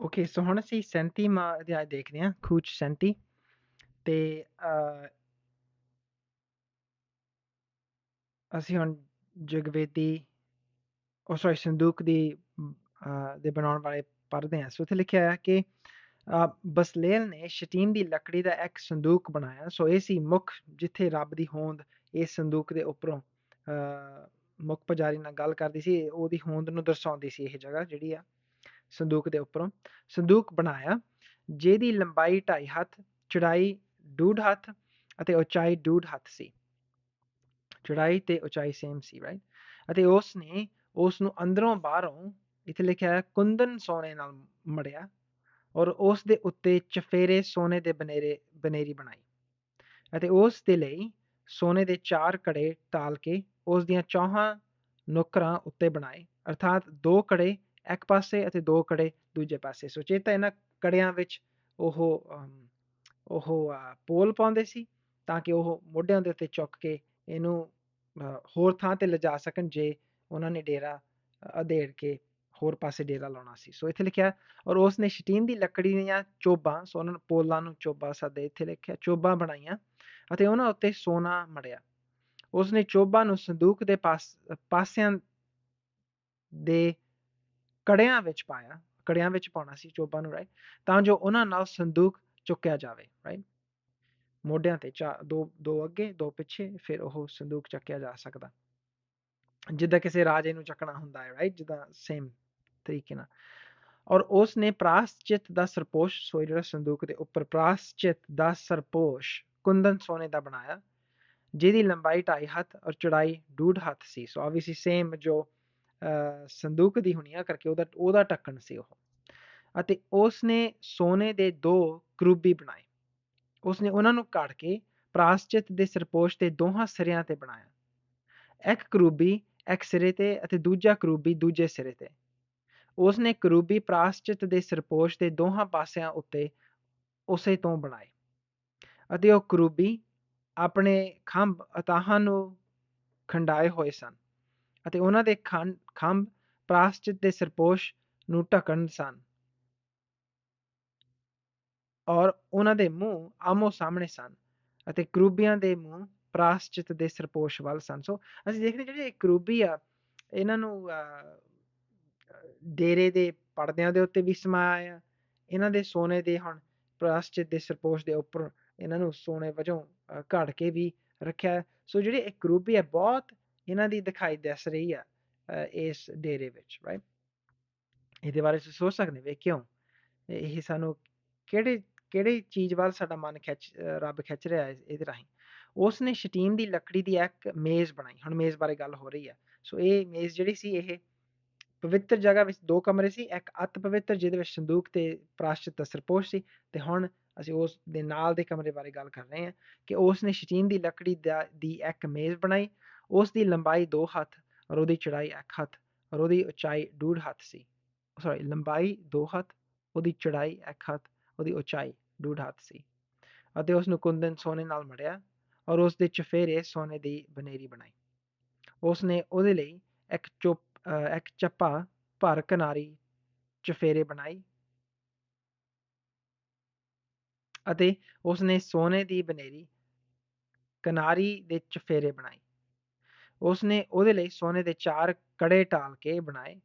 Okay so ਹੁਣ ਅਸੀਂ 37ਵਾਂ ਅਧਿਆਇ ਦੇਖਦੇ ਹਾਂ ਖੂਚ 37 ਤੇ ਅਹ, ਅਸੀਂ ਹੁਣ ਜਗਵੇਦੀ ਉਹ ਸੌਰੀ ਸੰਦੂਕ ਦੀ ਦੇ ਬਣਾਉਣ ਵਾਲੇ ਪੜ੍ਹਦੇ ਹਾਂ। ਸੋ ਉੱਥੇ ਲਿਖਿਆ ਹੈ ਕਿ ਅਹ, ਬਸਲੇਲ ਨੇ ਸ਼ਤੀਮ ਦੀ ਲੱਕੜੀ ਦਾ ਇੱਕ ਸੰਦੂਕ ਬਣਾਇਆ। ਸੋ ਇਹ ਸੀ ਮੁੱਖ ਜਿੱਥੇ ਰੱਬ ਦੀ ਹੋਂਦ ਇਸ ਸੰਦੂਕ ਦੇ ਉੱਪਰੋਂ ਅਹ, ਮੁੱਖ ਪੁਜਾਰੀ ਨਾਲ ਗੱਲ ਕਰਦੀ ਸੀ ਉਹਦੀ ਹੋਂਦ ਨੂੰ ਦਰਸਾਉਂਦੀ ਸੀ ਇਹ ਜਗ੍ਹਾ ਜਿਹੜੀ ਆ। ਸੰਦੂਕ ਦੇ ਉੱਪਰੋਂ ਸੰਦੂਕ ਬਣਾਇਆ, ਜਿਹਦੀ ਲੰਬਾਈ 2.5 ਹੱਥ, ਚੌੜਾਈ ਡੂਢ ਹੱਥ ਅਤੇ ਉਚਾਈ ਡੂਢ ਹੱਥ ਸੀ। ਚੌੜਾਈ ਤੇ ਉਚਾਈ ਸੇਮ ਸੀ ਰਾਈਟ ਅਤੇ ਉਸ ਨੇ ਉਸ ਨੂੰ ਅੰਦਰੋਂ ਬਾਹਰੋਂ ਇੱਥੇ ਲਿਖਿਆ ਹੈ, ਕੁੰਦਨ ਸੋਨੇ ਨਾਲ ਮੜਿਆ ਔਰ ਉਸ ਦੇ ਉੱਤੇ ਚਫੇਰੇ ਸੋਨੇ ਦੇ ਬਨੇਰੇ, ਬਨੇਰੀ ਬਣਾਈ ਅਤੇ ਉਸ ਦੇ ਲਈ ਸੋਨੇ ਦੇ ਚਾਰ ਕੜੇ ਟਾਲ ਕੇ ਉਸ ਦੀਆਂ ਚੌਹਾਂ ਨੁਕਰਾਂ ਉੱਤੇ ਬਣਾਏ, ਅਰਥਾਤ ਦੋ ਕੜੇ ਇੱਕ ਪਾਸੇ ਅਤੇ ਦੋ ਕੜੇ ਦੂਜੇ ਪਾਸੇ। ਸੋ ਚੇਤਾ ਇਹਨਾਂ ਕੜਿਆਂ ਵਿੱਚ ਉਹ ਉਹ ਪੋਲ ਪਾਉਂਦੇ ਸੀ, ਤਾਂ ਕਿ ਉਹ ਮੋਢਿਆਂ ਦੇ ਉੱਤੇ ਚੁੱਕ ਕੇ ਇਹਨੂੰ ਹੋਰ ਥਾਂ ਤੇ ਲਿਜਾ ਸਕਣ ਜੇ ਉਹਨਾਂ ਨੇ ਡੇਰਾ ਅਧੇੜ ਕੇ ਹੋਰ ਪਾਸੇ ਡੇਰਾ ਲਾਉਣਾ ਸੀ। ਸੋ ਇੱਥੇ ਲਿਖਿਆ, ਔਰ ਉਸ ਨੇ ਸ਼ਟੀਨ ਦੀ ਲੱਕੜੀ ਦੀਆਂ ਚੋਬਾਂ, ਸੋ ਉਹਨਾਂ ਨੂੰ ਪੋਲਾਂ ਨੂੰ ਚੋਬਾ ਸੱਦੇ ਇੱਥੇ ਲਿਖਿਆ, ਚੋਬਾਂ ਬਣਾਈਆਂ ਅਤੇ ਉਹਨਾਂ ਉੱਤੇ ਸੋਨਾ ਮੜਿਆ। ਉਸ ਨੇ ਚੋਬਾਂ ਨੂੰ ਸੰਦੂਕ ਦੇ ਪਾਸ ਪਾਸਿਆਂ ਦੇ ਕੜਿਆਂ ਵਿੱਚ ਪਾਇਆ, ਕੜਿਆਂ ਵਿੱਚ ਪਾਉਣਾ ਸੀ ਚੋਬਾਂ ਨੂੰ ਰਾਈਟ ਤਾਂ ਜੋ ਉਹਨਾਂ ਨਾਲ ਸੰਦੂਕ ਚੁੱਕਿਆ ਜਾਵੇ ਰਾਈਟ ਮੋਢਿਆਂ ਤੇ ਚਾ, ਦੋ ਦੋ ਅੱਗੇ, ਦੋ ਪਿੱਛੇ, ਫਿਰ ਉਹ ਸੰਦੂਕ ਚੱਕਿਆ ਜਾ ਸਕਦਾ। ਜਿੱਦਾਂ ਕਿਸੇ ਰਾਜੇ ਨੂੰ ਚੱਕਣਾ ਹੁੰਦਾ ਹੈ ਰਾਈਟ ਜਿੱਦਾਂ ਸੇਮ ਤਰੀਕੇ ਨਾਲ। ਔਰ ਉਸ ਨੇ ਪ੍ਰਾਸਚਿਤ ਦਾ ਸਰਪੋਸ਼ ਸੋ ਜਿਹੜਾ ਸੰਦੂਕ ਦੇ ਉੱਪਰ, ਪ੍ਰਾਸਚਿਤ ਦਾ ਸਰਪੋਸ਼ ਕੁੰਦਨ ਸੋਨੇ ਦਾ ਬਣਾਇਆ, ਜਿਹਦੀ ਲੰਬਾਈ 2.5 ਹੱਥ ਔਰ ਚੌੜਾਈ ਡੂਢ ਹੱਥ ਸੀ। ਸੋ ਆਬਵੀਅਸਲੀ ਸੇਮ ਜੋ ਸੰਦੂਕ ਦੀ ਹੁਣੀਆਂ ਕਰਕੇ ਉਹਦਾ ਉਹਦਾ ਢੱਕਣ ਸੀ ਉਹ। ਅਤੇ ਉਸ ਨੇ ਸੋਨੇ ਦੇ ਦੋ ਕਰੂਬੀ ਬਣਾਏ। ਉਸ ਨੇ ਉਹਨਾਂ ਨੂੰ ਕੱਢ ਕੇ ਪ੍ਰਾਸਚਿਤ ਦੇ ਸਰਪੋਸ਼ ਦੇ ਦੋਹਾਂ ਸਿਰਿਆਂ ਤੇ ਬਣਾਇਆ। ਇੱਕ ਕਰੂਬੀ ਇੱਕ ਸਿਰੇ ਤੇ ਅਤੇ ਦੂਜਾ ਕਰੂਬੀ ਦੂਜੇ ਸਿਰੇ ਤੇ। ਉਸ ਨੇ ਕਰੂਬੀ ਪ੍ਰਾਸਚਿਤ ਦੇ ਸਰਪੋਸ਼ ਦੇ ਦੋਹਾਂ ਪਾਸਿਆਂ ਉੱਤੇ ਉਸੇ ਤੋਂ ਬਣਾਏ। ਅਤੇ ਉਹ ਕਰੂਬੀ ਆਪਣੇ ਖੰਭ, ਅਤਾਹਾਂ ਨੂੰ ਖੰਡਾਏ ਹੋਏ ਸਨ। ਅਤੇ ਉਹਨਾਂ ਦੇ ਖੰ- ਖੰਭ ਪ੍ਰਾਸਚਿਤ ਦੇ ਸਰਪੋਸ਼ ਨੂੰ ਢਕਣ ਸਨ। ਔਰ ਉਹਨਾਂ ਦੇ ਮੂੰਹ ਆਮੋ ਸਾਹਮਣੇ ਸਨ ਅਤੇ ਕਰੂਬੀਆਂ ਦੇ ਮੂੰਹ ਪ੍ਰਾਸਚਿਤ ਦੇ ਸਰਪੋਸ਼ ਵੱਲ ਸਨ। ਸੋ ਅਸੀਂ ਦੇਖਦੇ ਜਿਹੜੇ ਇਹ ਕਰੂਬੀ ਆ ਇਹਨਾਂ ਨੂੰ ਅਹ, ਡੇਰੇ ਦੇ ਪਰਦਿਆਂ ਦੇ ਉੱਤੇ ਵੀ ਸਮਾਇਆ ਆ ਇਹਨਾਂ ਦੇ ਸੋਨੇ ਦੇ ਹੁਣ ਪ੍ਰਾਸਚਿਤ ਦੇ ਸਰਪੋਸ਼ ਦੇ ਉੱਪਰ ਇਹਨਾਂ ਨੂੰ ਸੋਨੇ ਵਜੋਂ ਅਹ, ਘੜ ਕੇ ਵੀ ਰੱਖਿਆ। ਸੋ ਜਿਹੜੇ ਇਹ ਕਰੂਬੀ ਆ ਬਹੁਤ ਇਹਨਾਂ ਦੀ ਦਿਖਾਈ ਦਿਸ ਰਹੀ ਆ ਇਸ ਡੇਰੇ ਵਿੱਚ ਰਾਈਟ ਇਹਦੇ ਬਾਰੇ ਤੁਸੀਂ ਸੋਚ ਸਕਦੇ ਵੇ ਕਿਉਂ? ਇਹ ਸਾਨੂੰ ਕਿਹੜੇ, ਕਿਹੜੀ ਚੀਜ਼ ਵੱਲ ਸਾਡਾ ਮਨ ਖਿੱਚ ਰੱਬ ਖਿੱਚ ਰਿਹਾ ਹੈ ਇਹਦੇ ਰਾਹੀਂ? ਉਸ ਨੇ ਸ਼ਟੀਮ ਦੀ ਲੱਕੜੀ ਦੀ ਇੱਕ ਮੇਜ਼ ਬਣਾਈ, ਹੁਣ ਮੇਜ਼ ਬਾਰੇ ਗੱਲ ਹੋ ਰਹੀ ਹੈ ਸੋ ਇਹ ਮੇਜ਼ ਜਿਹੜੀ ਸੀ, ਇਹ ਪਵਿੱਤਰ ਜਗ੍ਹਾ ਵਿੱਚ ਦੋ ਕਮਰੇ ਸੀ, ਇੱਕ ਅਤ ਪਵਿੱਤਰ ਜਿਹਦੇ ਵਿੱਚ ਸੰਦੂਕ ਤੇ ਪ੍ਰਾਸ਼ਚਿਤ ਦਾ ਸਰਪੋਸ਼ ਸੀ ਤੇ ਹੁਣ ਅਸੀਂ ਉਸ ਦੇ ਨਾਲ ਦੇ ਕਮਰੇ ਬਾਰੇ ਗੱਲ ਕਰ ਰਹੇ ਹਾਂ ਕਿ ਉਸ ਨੇ ਸ਼ਟੀਮ ਦੀ ਲੱਕੜੀ ਦਾ, ਦੀ ਇੱਕ ਮੇਜ਼ ਬਣਾਈ ਉਸ ਦੀ ਲੰਬਾਈ 2 ਹੱਥ ਔਰ ਉਹਦੀ ਚੜਾਈ 1 ਹੱਥ ਔਰ ਉਹਦੀ ਉਚਾਈ ਡੂਢ ਹੱਥ ਸੀ। ਸੌਰੀ ਲੰਬਾਈ 2 ਹੱਥ, ਉਹਦੀ ਚੜਾਈ 1 ਹੱਥ, ਉਹਦੀ ਉਚਾਈ ਡੂਢ ਹੱਥ ਸੀ ਅਤੇ ਉਸ ਨੂੰ ਕੁੰਦਨ ਸੋਨੇ ਨਾਲ ਮੜਿਆ ਔਰ ਉਸ ਦੇ ਚਫੇਰੇ ਸੋਨੇ ਦੀ ਬਨੇਰੀ ਬਣਾਈ। ਉਸ ਨੇ ਉਹਦੇ ਲਈ ਇੱਕ ਚੁੱਪ, ਅਹ ਇੱਕ ਚੱਪਾ ਭਰ ਕਿਨਾਰੀ ਚਫੇਰੇ ਬਣਾਈ ਅਤੇ ਉਸ ਨੇ ਸੋਨੇ ਦੀ ਬਨੇਰੀ ਕਿਨਾਰੀ ਦੇ ਚਫੇਰੇ ਬਣਾਈ। ਉਸਨੇ ਉਹਦੇ ਲਈ ਸੋਨੇ ਦੇ ਚਾਰ ਕੜੇ ਟਾਲ ਕੇ ਬਣਾਏ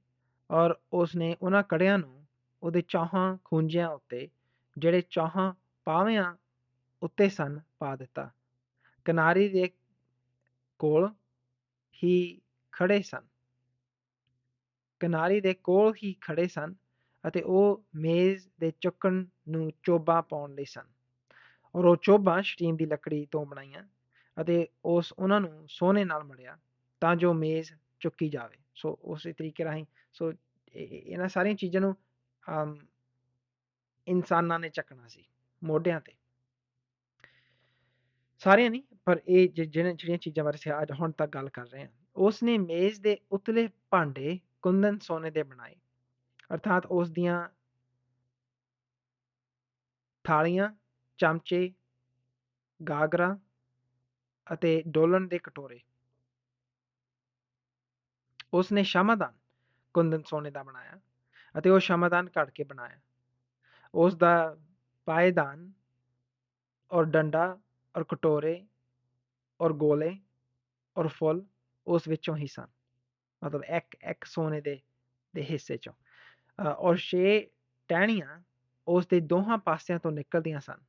ਔਰ ਉਸਨੇ ਉਹਨਾਂ ਕੜਿਆਂ ਨੂੰ ਉਹਦੇ ਚੌਹਾਂ ਖੂੰਜਿਆਂ ਉੱਤੇ, ਜਿਹੜੇ ਚੌਹਾਂ ਪਾਵਿਆਂ ਉੱਤੇ ਸਨ, ਪਾ ਦਿੱਤਾ। ਕਿਨਾਰੀ ਦੇ ਕੋਲ ਹੀ ਖੜੇ ਸਨ। ਕਿਨਾਰੀ ਦੇ ਕੋਲ ਹੀ ਖੜੇ ਸਨ ਅਤੇ ਉਹ ਮੇਜ਼ ਦੇ ਚੁੱਕਣ ਨੂੰ ਚੋਬਾ ਪਾਉਣ ਲਈ ਸਨ। ਔਰ ਉਹ ਚੋਬਾਂ ਸ਼ਟੀਮ ਦੀ ਲੱਕੜੀ ਤੋਂ ਬਣਾਈਆਂ। ਅਤੇ ਉਸ ਉਹਨਾਂ ਨੂੰ ਸੋਨੇ ਨਾਲ ਮੜਿਆ ਤਾਂ ਜੋ ਮੇਜ਼ ਚੁੱਕੀ ਜਾਵੇ। ਸੋ ਉਸੇ ਤਰੀਕੇ ਰਾਹੀਂ ਸੋ ਇਹਨਾਂ ਸਾਰੀਆਂ ਚੀਜ਼ਾਂ ਨੂੰ ਅਮ, ਇਨਸਾਨਾਂ ਨੇ ਚੱਕਣਾ ਸੀ ਮੋਢਿਆਂ ਤੇ। ਸਾਰਿਆਂ ਨਹੀਂ ਪਰ ਇਹ ਜਿ- ਜਿਹੜੀਆਂ ਜਿਹੜੀਆਂ ਚੀਜ਼ਾਂ ਬਾਰੇ ਅਸੀਂ ਅੱਜ ਹੁਣ ਤੱਕ ਗੱਲ ਕਰ ਰਹੇ ਹਾਂ ਉਸ ਨੇ ਮੇਜ਼ ਦੇ ਉਤਲੇ ਭਾਂਡੇ ਕੁੰਦਨ ਸੋਨੇ ਦੇ ਬਣਾਏ। ਅਰਥਾਤ ਉਸ ਦੀਆਂ ਥਾਲੀਆਂ ਚਮਚੇ ਗਾਗਰਾਂ ਅਤੇ ਡੋਲਣ ਦੇ ਕਟੋਰੇ। ਉਸ ਨੇ ਸ਼ਮਾਦਾਨ ਕੁੰਦਨ ਸੋਨੇ ਦਾ ਬਣਾਇਆ ਅਤੇ ਉਹ ਸ਼ਮਾਦਾਨ ਘੜ ਕੇ ਬਣਾਇਆ। ਉਸ ਦਾ ਪਾਏਦਾਨ ਔਰ ਡੰਡਾ ਔਰ ਕਟੋਰੇ ਔਰ ਗੋਲੇ ਔਰ ਫੁੱਲ ਉਸ ਵਿੱਚੋਂ ਹੀ ਸਨ। ਮਤਲਬ ਇੱਕ ਇੱਕ ਸੋਨੇ ਦੇ ਦੇ ਹਿੱਸੇ ਚੋਂ। ਔਰ ਛੇ ਟਹਿਣੀਆਂ ਉਸ ਦੇ ਦੋਹਾਂ ਪਾਸਿਆਂ ਤੋਂ ਨਿਕਲਦੀਆਂ ਸਨ।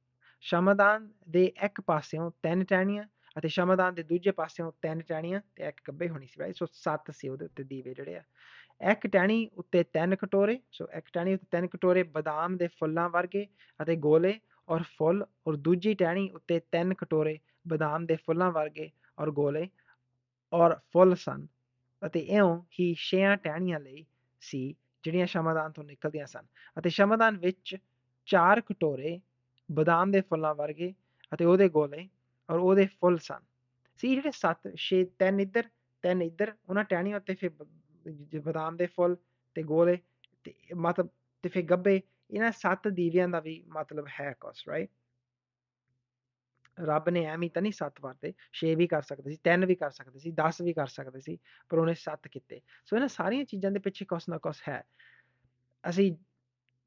ਸ਼ਮਦਾਨ ਦੇ ਇੱਕ ਪਾਸਿਓਂ ਤਿੰਨ ਟਹਿਣੀਆਂ ਅਤੇ ਸ਼ਮਦਾਨ ਦੇ ਦੂਜੇ ਪਾਸਿਓਂ ਤਿੰਨ ਟਹਿਣੀਆਂ ਤੇ ਇੱਕ ਗੱਬੇ ਹੋਣੀ ਸੀ ਬਾਈ ਸੋ ਸੱਤ ਸੀ ਉਹਦੇ ਉੱਤੇ ਦੀਵੇ ਜਿਹੜੇ ਆ। ਇੱਕ ਟਹਿਣੀ ਉੱਤੇ ਤਿੰਨ ਕਟੋਰੇ, ਸੋ ਇੱਕ ਟਹਿਣੀ ਉੱਤੇ ਤਿੰਨ ਕਟੋਰੇ ਬਦਾਮ ਦੇ ਫੁੱਲਾਂ ਵਰਗੇ ਅਤੇ ਗੋਲੇ ਔਰ ਫੁੱਲ ਔਰ ਦੂਜੀ ਟਹਿਣੀ ਉੱਤੇ ਤਿੰਨ ਕਟੋਰੇ ਬਦਾਮ ਦੇ ਫੁੱਲਾਂ ਵਰਗੇ ਔਰ ਗੋਲੇ ਔਰ ਫੁੱਲ ਸਨ। ਅਤੇ ਇਉਂ ਹੀ ਛੇਆਂ ਟਹਿਣੀਆਂ ਲਈ ਸੀ ਜਿਹੜੀਆਂ ਸ਼ਮਦਾਨ ਤੋਂ ਨਿਕਲਦੀਆਂ ਸਨ। ਅਤੇ ਸ਼ਮਦਾਨ ਵਿੱਚ ਚਾਰ ਕਟੋਰੇ ਬਦਾਮ ਦੇ ਫੁੱਲਾਂ ਵਰਗੇ ਅਤੇ ਉਹਦੇ ਗੋਲੇ ਔਰ ਉਹਦੇ ਫੁੱਲ ਸਨ। ਸੀ ਜਿਹੜੇ ਸੱਤ, ਛੇ, ਤਿੰਨ ਇੱਧਰ ਤਿੰਨ ਇੱਧਰ, ਉਹਨਾਂ ਟਹਿਣੀਆਂ ਉੱਤੇ ਫਿਰ ਬਦਾਮ ਦੇ ਫੁੱਲ ਤੇ ਗੋਲੇ ਤੇ ਮਤਲਬ, ਤੇ ਫਿਰ ਗੱਬੇ, ਇਹਨਾਂ ਸੱਤ ਦੀਵਿਆਂ ਦਾ ਵੀ ਮਤਲਬ ਹੈ ਕੁਛ ਰਾਈਟ ਰੱਬ ਨੇ ਐਵੇਂ ਤਾਂ ਨਹੀਂ ਸੱਤ ਵਰਤੇ 6 ਵੀ ਕਰ ਸਕਦੇ ਸੀ 3 ਵੀ ਕਰ ਸਕਦੇ ਸੀ 10 ਵੀ ਕਰ ਸਕਦੇ ਸੀ, ਪਰ ਉਹਨੇ ਸੱਤ ਕੀਤੇ। ਸੋ ਇਹਨਾਂ ਸਾਰੀਆਂ ਚੀਜ਼ਾਂ ਦੇ ਪਿੱਛੇ ਕੁਛ ਨਾ ਕੁਛ ਹੈ। ਅਸੀਂ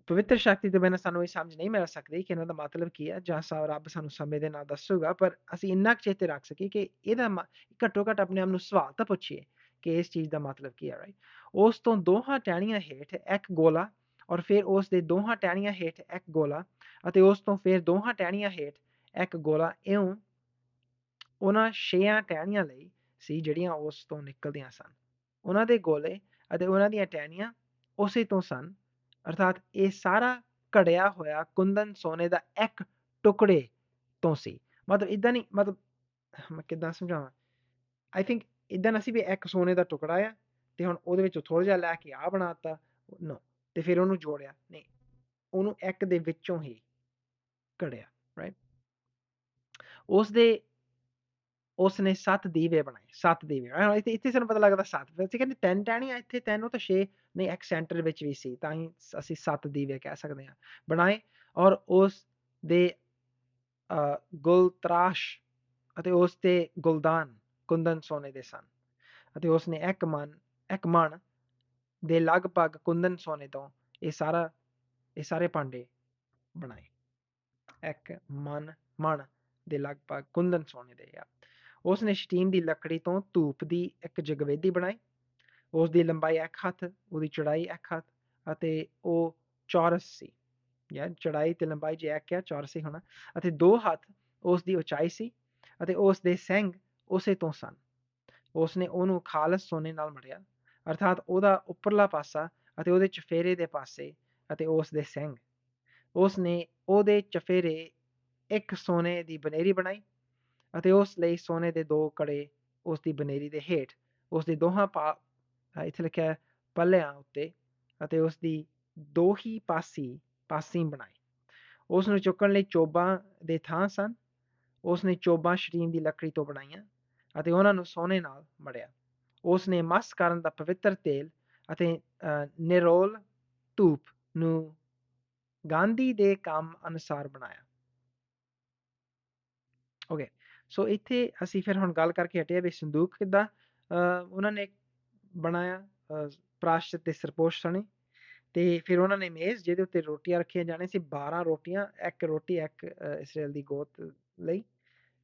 ਪਵਿੱਤਰ ਸ਼ਕਤੀ ਤੋਂ ਬਿਨਾਂ ਸਾਨੂੰ ਇਹ ਸਮਝ ਨਹੀਂ ਮਿਲ ਸਕਦੀ ਕਿ ਇਹਨਾਂ ਦਾ ਮਤਲਬ ਕੀ ਹੈ ਜਾਂ ਸਾ ਰੱਬ ਸਾਨੂੰ ਸਮੇਂ ਦੇ ਨਾਲ ਦੱਸੂਗਾ, ਪਰ ਅਸੀਂ ਇੰਨਾ ਕੁ ਚੇਤੇ ਰੱਖ ਸਕੀਏ ਕਿ ਇਹਦਾ ਘੱਟੋ ਘੱਟ ਆਪਣੇ ਆਪ ਨੂੰ ਸਵਾਲ ਤਾਂ ਪੁੱਛੀਏ ਕਿ ਇਸ ਚੀਜ਼ ਦਾ ਮਤਲਬ ਕੀ ਹੈ ਰਾਈਟ ਉਸ ਤੋਂ ਦੋਹਾਂ ਟਹਿਣੀਆਂ ਹੇਠ ਇੱਕ ਗੋਲਾ ਔਰ ਫਿਰ ਉਸ ਦੇ ਦੋਹਾਂ ਟਹਿਣੀਆਂ ਹੇਠ ਇੱਕ ਗੋਲਾ ਅਤੇ ਉਸ ਤੋਂ ਫਿਰ ਦੋਹਾਂ ਟਹਿਣੀਆਂ ਹੇਠ ਇੱਕ ਗੋਲਾ, ਇਉਂ ਉਹਨਾਂ ਛੇਆਂ ਟਹਿਣੀਆਂ ਲਈ ਸੀ ਜਿਹੜੀਆਂ ਉਸ ਤੋਂ ਨਿਕਲਦੀਆਂ ਸਨ। ਉਹਨਾਂ ਦੇ ਗੋਲੇ ਅਤੇ ਉਹਨਾਂ ਦੀਆਂ ਟਹਿਣੀਆਂ ਉਸੇ ਤੋਂ ਸਨ ਅਰਥਾਤ ਇਹ ਸਾਰਾ ਘੜਿਆ ਹੋਇਆ ਕੁੰਦਨ ਸੋਨੇ ਦਾ ਇੱਕ ਟੁਕੜੇ ਤੋਂ ਸੀ। ਮਤਲਬ ਇਦਾਂ ਨਹੀਂ, ਮਤਲਬ, ਮੈਂ ਕਿੱਦਾਂ ਸਮਝਾਵਾਂ? ਆਈ ਥਿੰਕ ਇਦਾਂ ਅਸੀਂ ਵੀ ਇੱਕ ਸੋਨੇ ਦਾ ਟੁਕੜਾ ਆ ਤੇ ਹੁਣ ਉਹਦੇ ਵਿੱਚੋਂ ਥੋੜਾ ਜਿਹਾ ਲੈ ਕੇ ਆ ਬਣਾਤਾ ਨੋ ਤੇ ਫਿਰ ਉਹਨੂੰ ਜੋੜਿਆ। ਨਹੀਂ, ਉਹਨੂੰ ਇੱਕ ਦੇ ਵਿੱਚੋਂ ਹੀ ਘੜਿਆ ਰਾਈਟ ਉਸ ਦੇ ਉਸ ਨੇ 7 ਦੀਵੇ ਬਣਾਏ 7 ਦੀਵੇ। ਇੱਥੇ ਇੱਥੇ ਸਾਨੂੰ ਪਤਾ ਲੱਗਦਾ 7 ਵੈਸੇ ਕਹਿੰਦੇ ਤਿੰਨ ਟਹਿਣੀਆਂ, ਇੱਥੇ ਤਿੰਨ, ਉਹ ਤਾਂ 6 ਨਹੀਂ ਇੱਕ ਸੈਂਟਰ ਵਿੱਚ ਵੀ ਸੀ ਤਾਂ ਹੀ ਅਸੀਂ 7 ਦੀਵੇ ਕਹਿ ਸਕਦੇ ਹਾਂ ਬਣਾਏ ਔਰ ਉਸ ਦੇ ਗੁਲ ਤਰਾਸ਼ ਅਤੇ ਉਸ ਤੇ ਗੁਲਦਾਨ ਕੁੰਦਨ ਸੋਨੇ ਦੇ ਸਨ ਅਤੇ ਉਸ ਨੇ ਇੱਕ ਮਨ ਇੱਕ ਮਣ ਦੇ ਲਗਭਗ ਕੁੰਦਨ ਸੋਨੇ ਤੋਂ ਇਹ ਸਾਰਾ ਇਹ ਸਾਰੇ ਭਾਂਡੇ ਬਣਾਏ ਇੱਕ ਮਨ ਮਣ ਦੇ ਲਗਭਗ ਕੁੰਦਨ ਸੋਨੇ ਦੇ ਆ ਉਸ ਨੇ ਸਟੀਮ ਦੀ ਲੱਕੜੀ ਤੋਂ ਧੂਪ ਦੀ ਇੱਕ ਜਗਵੇਦੀ ਬਣਾਈ ਉਸ ਦੀ ਲੰਬਾਈ ਇੱਕ ਹੱਥ, ਉਹਦੀ ਚੌੜਾਈ ਇੱਕ ਹੱਥ ਅਤੇ ਉਹ ਚੌਰਸ ਸੀ ਜਾਂ ਚੌੜਾਈ ਤੇ ਲੰਬਾਈ ਜੇ ਇੱਕ ਹੈ ਚੌਰਸ ਹੀ ਹੋਣਾ ਅਤੇ ਦੋ ਹੱਥ ਉਸ ਦੀ ਉਚਾਈ ਸੀ ਅਤੇ ਉਸ ਦੇ ਸਿੰਘ ਉਸੇ ਤੋਂ ਸਨ। ਉਸ ਨੇ ਉਹਨੂੰ ਖਾਲਸ ਸੋਨੇ ਨਾਲ ਮੜਿਆ, ਅਰਥਾਤ ਉਹਦਾ ਉੱਪਰਲਾ ਪਾਸਾ ਅਤੇ ਉਹਦੇ ਚਫੇਰੇ ਦੇ ਪਾਸੇ ਅਤੇ ਉਸ ਦੇ ਸਿੰਘ ਉਸ ਨੇ ਉਹਦੇ ਚਫੇਰੇ ਇੱਕ ਸੋਨੇ ਦੀ ਬਨੇਰੀ ਬਣਾਈ ਅਤੇ ਉਸ ਲਈ ਸੋਨੇ ਦੇ ਦੋ ਕੜੇ ਉਸ ਦੀ ਬਨੇਰੀ ਦੇ ਹੇਠ, ਉਸ ਦੇ ਦੋਹਾਂ ਪਾ ਇੱਥੇ ਲਿਖਿਆ ਪੱਲਿਆਂ ਉੱਤੇ ਅਤੇ ਉਸ ਦੀ ਦੋ ਹੀ ਪਾਸੀ ਪਾਸੀ ਬਣਾਈ। ਉਸ ਨੂੰ ਚੁੱਕਣ ਲਈ ਚੋਬਾਂ ਦੇ ਥਾਂ ਸਨ। ਉਸ ਨੇ ਚੋਬਾਂ ਸ਼ਰੀਨ ਦੀ ਲੱਕੜੀ ਤੋਂ ਬਣਾਈਆਂ ਅਤੇ ਉਹਨਾਂ ਨੂੰ ਸੋਨੇ ਨਾਲ ਮੜਿਆ। ਉਸ ਨੇ ਮਸ ਕਰਨ ਦਾ ਪਵਿੱਤਰ ਤੇਲ ਅਤੇ ਨਿਰੋਲ ਧੂਪ ਨੂੰ ਗਾਂਧੀ ਦੇ ਕੰਮ ਅਨੁਸਾਰ ਬਣਾਇਆ। ਓਕੇ ਸੋ ਇੱਥੇ ਅਸੀਂ ਫਿਰ ਹੁਣ ਗੱਲ ਕਰਕੇ ਹਟਿਆ ਵੀ ਸੰਦੂਕ ਕਿੱਦਾਂ ਉਹਨਾਂ ਨੇ ਬਣਾਇਆ ਪ੍ਰਾਸ਼ਚਿਤ ਤੇ ਸਰਪੋਸ਼ ਸਣੇ ਤੇ ਫਿਰ ਉਹਨਾਂ ਨੇ ਮੇਜ਼ ਜਿਹਦੇ ਉੱਤੇ ਰੋਟੀਆਂ ਰੱਖੀਆਂ ਜਾਣੇ ਸੀ 12 ਰੋਟੀਆਂ, ਇੱਕ ਰੋਟੀ, ਇੱਕ ਇਸਰਾਇਲ ਦੀ ਗੋਤ ਲਈ।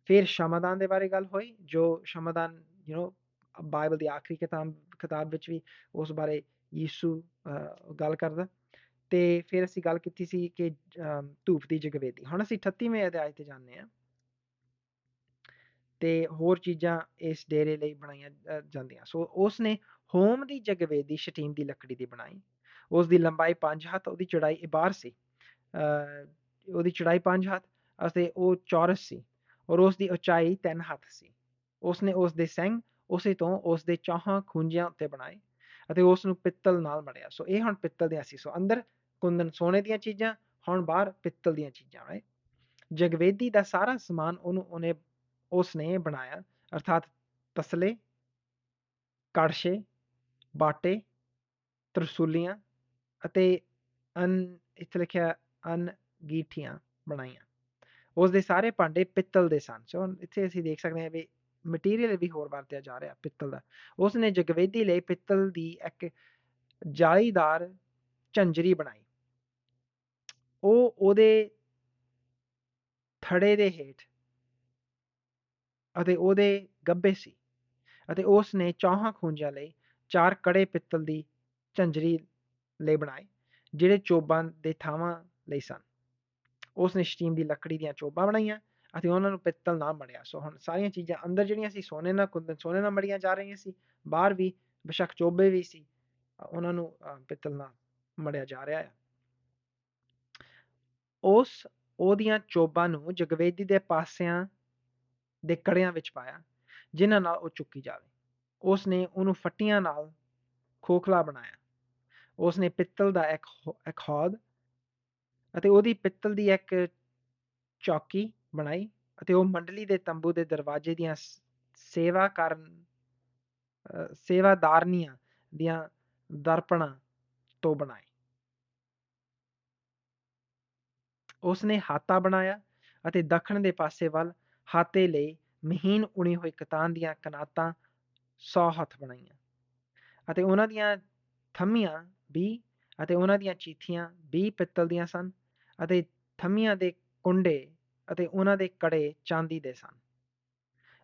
ਫਿਰ ਸ਼ਮਦਾਨ ਦੇ ਬਾਰੇ ਗੱਲ ਹੋਈ, ਜੋ ਸ਼ਮਦਾਨ ਯੂ نو ਬਾਈਬਲ ਦੀ ਆਖਰੀ ਕਿਤਾਬ ਕਿਤਾਬ ਵਿੱਚ ਵੀ ਉਸ ਬਾਰੇ ਯੀਸ਼ੂ ਗੱਲ ਕਰਦਾ। ਤੇ ਫਿਰ ਅਸੀਂ ਗੱਲ ਕੀਤੀ ਸੀ ਕਿ ਧੂਪ ਦੀ ਜਗਵੇਦੀ। ਹੁਣ ਅਸੀਂ 38ਵੇਂ ਅਧਿਆਇ ਤੇ ਜਾਂਦੇ ਹਾਂ। ਤੇ ਹੋਰ ਚੀਜ਼ਾਂ ਇਸ ਡੇਰੇ ਲਈ ਬਣਾਈਆਂ ਜਾਂਦੀਆਂ। ਸੋ ਉਸ ਨੇ ਹੋਮ ਦੀ ਜਗਵੇਦੀ ਸ਼ਟੀਮ ਦੀ ਲੱਕੜੀ ਦੀ ਬਣਾਈ। ਉਸ ਦੀ ਲੰਬਾਈ 5 ਹੱਥ, ਉਹਦੀ ਚੌੜਾਈ ਇਬਾਰ ਸੀ। ਉਹਦੀ ਚੌੜਾਈ 5 ਹੱਥ ਅਤੇ ਉਹ ਚੌਰਸ ਸੀ ਔਰ ਉਸ ਦੀ ਉਚਾਈ 3 ਹੱਥ ਸੀ। ਉਸ ਨੇ ਉਸ ਦੇ ਸਿੰਘ ਉਸੇ ਤੋਂ ਉਸ ਦੇ ਚਾਹਾਂ ਖੁੰਝਿਆਂ ਉੱਤੇ ਬਣਾਏ ਅਤੇ ਉਸ ਨੂੰ ਪਿੱਤਲ ਨਾਲ ਮੜਿਆ। ਸੋ ਇਹ ਹੁਣ ਪਿੱਤਲ ਦੇ ਸੀ। ਸੋ ਅੰਦਰ ਕੁੰਦਨ ਸੋਨੇ ਦੀਆਂ ਚੀਜ਼ਾਂ, ਹੁਣ ਬਾਹਰ ਪਿੱਤਲ ਦੀਆਂ ਚੀਜ਼ਾਂ ਰਾਈਟ ਜਗਵੇਦੀ ਦਾ ਸਾਰਾ ਸਮਾਨ ਉਹਨੂੰ ਉਹਨੇ ਉਸ ਨੇ ਬਣਾਇਆ। ਅਰਥਾਤ ਤਸਲੇ ਕੜਸ਼ੇ ਬਾਟੇ, ਤਰਸੂਲੀਆਂ ਅਤੇ ਅਨ, ਇੱਥੇ ਲਿਖਿਆ ਅਨ ਗੀਠੀਆਂ ਬਣਾਈਆਂ। ਉਸ ਦੇ ਸਾਰੇ ਭਾਂਡੇ ਪਿੱਤਲ ਦੇ ਸਨ। ਸੋ ਇੱਥੇ ਅਸੀਂ ਦੇਖ ਸਕਦੇ ਹਾਂ ਵੀ ਮਟੀਰੀਅਲ ਵੀ ਹੋਰ ਵਰਤਿਆ ਜਾ ਰਿਹਾ ਪਿੱਤਲ ਦਾ। ਉਸ ਨੇ ਜਗਵੇਦੀ ਲਈ ਪਿੱਤਲ ਦੀ ਇੱਕ ਜਾਲੀਦਾਰ ਝੰਜਰੀ ਬਣਾਈ। ਉਹ ਉਹਦੇ ਥੜੇ ਦੇ ਹੇਠ ਅਤੇ ਉਹਦੇ ਗੱਬੇ ਸੀ ਅਤੇ ਉਸ ਨੇ ਚੌਹਾਂ ਖੂੰਜਾਂ ਲਈ ਚਾਰ ਕੜੇ ਪਿੱਤਲ ਦੀ ਝੰਜਰੀ ਲਈ ਬਣਾਏ, ਜਿਹੜੇ ਚੋਬਾਂ ਦੇ ਥਾਵਾਂ ਲਈ ਸਨ। ਉਸ ਨੇ ਸਟੀਮ ਦੀ ਲੱਕੜੀ ਦੀਆਂ ਚੋਬਾਂ ਬਣਾਈਆਂ ਅਤੇ ਉਹਨਾਂ ਨੂੰ ਪਿੱਤਲ ਨਾਲ ਮੜਿਆ। ਸੋ ਹੁਣ ਸਾਰੀਆਂ ਚੀਜ਼ਾਂ ਅੰਦਰ ਜਿਹੜੀਆਂ ਸੀ, ਸੋਨੇ ਨਾਲ ਕੁੰਦਨ, ਸੋਨੇ ਨਾਲ ਮੜੀਆਂ ਜਾ ਰਹੀਆਂ ਸੀ, ਬਾਹਰ ਵੀ ਬੇਸ਼ੱਕ ਚੋਬੇ ਵੀ ਸੀ ਉਹਨਾਂ ਨੂੰ ਪਿੱਤਲ ਨਾਲ ਮੜਿਆ ਜਾ ਰਿਹਾ ਹੈ ਉਸ, ਉਹਦੀਆਂ ਚੋਬਾਂ ਨੂੰ ਜਗਵੇਦੀ ਦੇ ਪਾਸਿਆਂ ਦੇ ਕੜਿਆਂ ਵਿੱਚ ਪਾਇਆ, ਜਿਨ੍ਹਾਂ ਨਾਲ ਉਹ ਚੁੱਕੀ ਜਾਵੇ। ਉਸ ਨੇ ਉਹਨੂੰ ਫੱਟੀਆਂ ਨਾਲ ਖੋਖਲਾ ਬਣਾਇਆ। ਉਸ ਨੇ ਪਿੱਤਲ ਦਾ ਇੱਕ ਇੱਕ ਹੌਦ ਅਤੇ ਉਹਦੀ ਪਿੱਤਲ ਦੀ ਇੱਕ ਚੌਕੀ ਬਣਾਈ ਅਤੇ ਉਹ ਮੰਡਲੀ ਦੇ ਤੰਬੂ ਦੇ ਦਰਵਾਜ਼ੇ ਦੀਆਂ ਸੇਵਾ ਕਰਨ ਸੇਵਾਦਾਰਨੀਆਂ ਦੀਆਂ ਦਰਪਣਾਂ ਤੋਂ ਬਣਾਏ ਉਸ ਨੇ ਹਾਤਾ ਬਣਾਇਆ ਅਤੇ ਦੱਖਣ ਦੇ ਪਾਸੇ ਵੱਲ ਹਾਤੇ ਲਈ ਮਹੀਨ ਉਣੀ ਹੋਈ ਕਤਾਨ ਦੀਆਂ ਕਨਾਤਾਂ 100 ਹੱਥ ਬਣਾਈਆਂ ਅਤੇ ਉਹਨਾਂ ਦੀਆਂ ਥੰਮੀਆਂ ਵੀ ਅਤੇ ਉਹਨਾਂ ਦੀਆਂ ਚੀਥੀਆਂ ਵੀ ਪਿੱਤਲ ਦੀਆਂ ਸਨ ਅਤੇ ਥੰਮੀਆਂ ਦੇ ਕੁੰਡੇ ਅਤੇ ਉਹਨਾਂ ਦੇ ਕੜੇ ਚਾਂਦੀ ਦੇ ਸਨ